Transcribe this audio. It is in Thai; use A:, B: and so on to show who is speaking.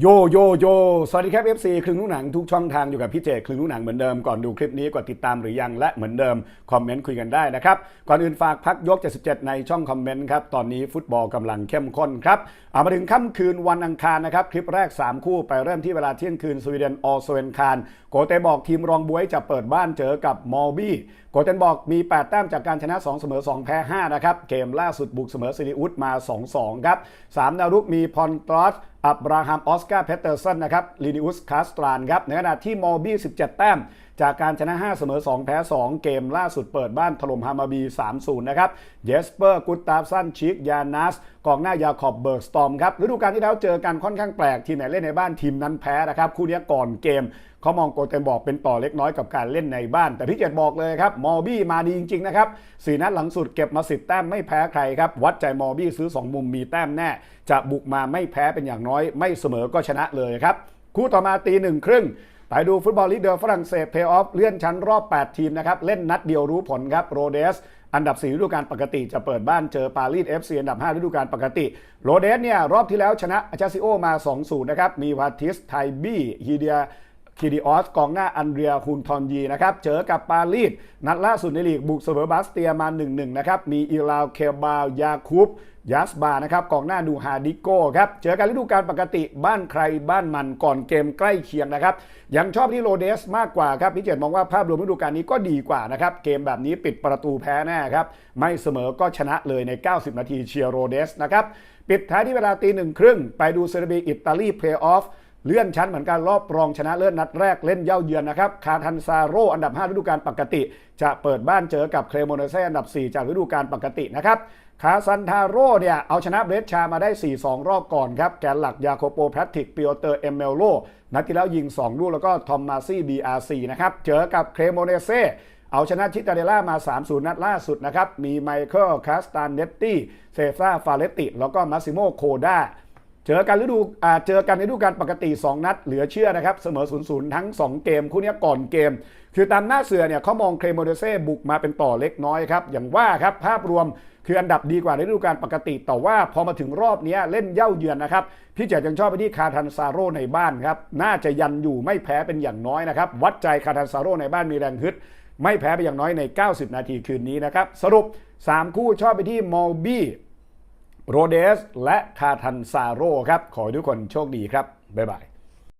A: โยโยโย สวัสดีครับ FC ครึ่งลูกหนังทุกช่องทางอยู่กับพี่เจครึ่งลูกหนังเหมือนเดิมก่อนดูคลิปนี้กดติดตามหรือยังและเหมือนเดิม คอมเมนต์คุยกันได้นะครับ ก่อนอื่นฝากพักยก 77 ในช่องคอมเมนต์ครับ ตอนนี้ฟุตบอลกำลังเข้มข้นครับ เอามาถึงค่ำคืนวันอังคารนะครับ คลิปแรก 3 คู่ไปเริ่มที่เวลาเที่ยงคืนสวีเดนออสเวนคารโกเตบอกทีมรองบวยจะเปิดบ้านเจอกับมอลบี้โกเทนบอกมี 8 แต้มจากการชนะ 2 เสมอ 2 แพ้ 5 นะครับเกมล่าสุดบุกเสมอซิริอุสมา 2-2 ครับ3ดาวรุกมีพอนตรอส อับราฮัมออสการ์เพเตอร์สันนะครับลินิอุสคาสตรานครับในขณะที่มอบี้ 17 แต้มจากการชนะ 5 เสมอ 2 แพ้ 2 เกมล่าสุดเปิดบ้านถล่มฮามาบี 3-0 นะครับ เยสเปอร์กุตตาฟสันชิกยานัสกองหน้ายาขอบเบิร์กสตอมครับฤดูกาลที่แล้วเจอกันค่อนข้างแปลก ทีมไหนเล่นในบ้านทีมนั้นแพ้นะครับ คู่นี้ก่อนเกมเขามองโกเทนบอกเป็นต่อเล็กน้อยกับการเล่นในบ้าน แต่พี่เจตบอกเลยครับมอบี้มาดีจริงๆนะครับสี่นัดหลังสุดเก็บมาสิบแต้มไม่แพ้ใครครับ วัดใจมอบี้ซื้อ 2 มุมมีแต้มแน่ จะบุกมาไม่แพ้เป็นอย่างน้อย ไม่เสมอก็ชนะเลยครับคู่ต่อมาตีหนึ่งครึ่ง ไปดูฟุตบอลลีกเดอฝรั่งเศสเพย์ออฟเลื่อนชั้นรอบ 8 ทีมนะครับ เล่นนัดเดียวรู้ผลครับโรเดสอันดับ4ฤดูกาลปกติจะเปิดบ้านเจอปารีส FC อันดับ 5 ฤดูกาลปกติ โรเดสเนี่ยรอบที่แล้วชนะอาจาซิโอมา 2-0 นะครับ มีวาติสไทบี้ฮีเดีย คิดิออสกองหน้าอันเดรียฮุนทอนยีนะครับเจอกับปารีสนัดล่าสุดในลีกบุกเสมอบาสเตียมา 1-1 นะครับ มีอีลาวเคบาลยาคูบยัสบานะครับกองหน้าดูฮาดิโก้ครับเจอกันฤดูกาลปกติบ้านใครบ้านมันก่อนเกมใกล้เคียงนะครับ ยังชอบที่โรเดสมากกว่าครับพี่เจตมองว่าภาพรวมฤดูกาลนี้ก็ดีกว่านะครับ เกมแบบนี้ปิดประตูแพ้แน่ครับ ไม่เสมอก็ชนะเลยใน 90 นาทีเชียร์โรเดสนะครับ ปิดท้ายที่เวลาตีหนึ่งครึ่งไปดูเซเรบีอิตาลีเพลย์ออฟ เลื่อนชั้นเหมือนกันรอบรองชนะเลิศนัดแรกเล่นเย่าเยือนนะครับ คาทันซาโรอันดับ 5 ฤดูกาลปกติ จะเปิดบ้านเจอกับเคลโมเนเซอันดับ 4 จากฤดูกาลปกตินะครับคาซันทาโรเนี่ยเอาชนะเบรดชามาได้ 4-2 รอบก่อนครับ แกนหลักยาโคโปแพทริกปิโอเตอร์เอเมโลนัดที่แล้วยิง 2 ลูกแล้วก็ทอมมาซี่บีอาร์ซีนะครับเจอกับเคลโมเนเซเอาชนะชิตาเดล่ามา 3-0 นัดล่าสุดนะครับ มีไมเคิลคาสตานเนตตี้เซฟาฟาเลติ แล้วก็มาซิโมโคด้า เจอกันฤดูอ่าเจอกันในฤดูกาลปกติ 2 นัด เหลือเชื่อนะครับ เสมอ0-0ทั้ง 2 เกม คู่นี้ก่อนเกม คือตามหน้าเสือเนี่ยเขามองเครโมเดเซ่บุกมาเป็นต่อเล็กน้อยครับ อย่างว่าครับภาพรวมคืออันดับดีกว่าในฤดูกาลปกติ แต่ว่าพอมาถึงรอบนี้เล่นเย่าเยือนนะครับ พี่เจ๋ยังชอบไปที่คาทันซาโร่ในบ้านครับ น่าจะยันอยู่ไม่แพ้เป็นอย่างน้อยนะครับ วัดใจคาทันซาโร่ในบ้านมีแรงฮึด ไม่แพ้ไปอย่างน้อยใน 90 นาทีคืนนี้นะครับ สรุป 3 คู่ชอบไปที่มอลบี้ โรเดส และคาทันซาโร่ครับ ขอให้ทุกคนโชคดีครับ บ๊ายบาย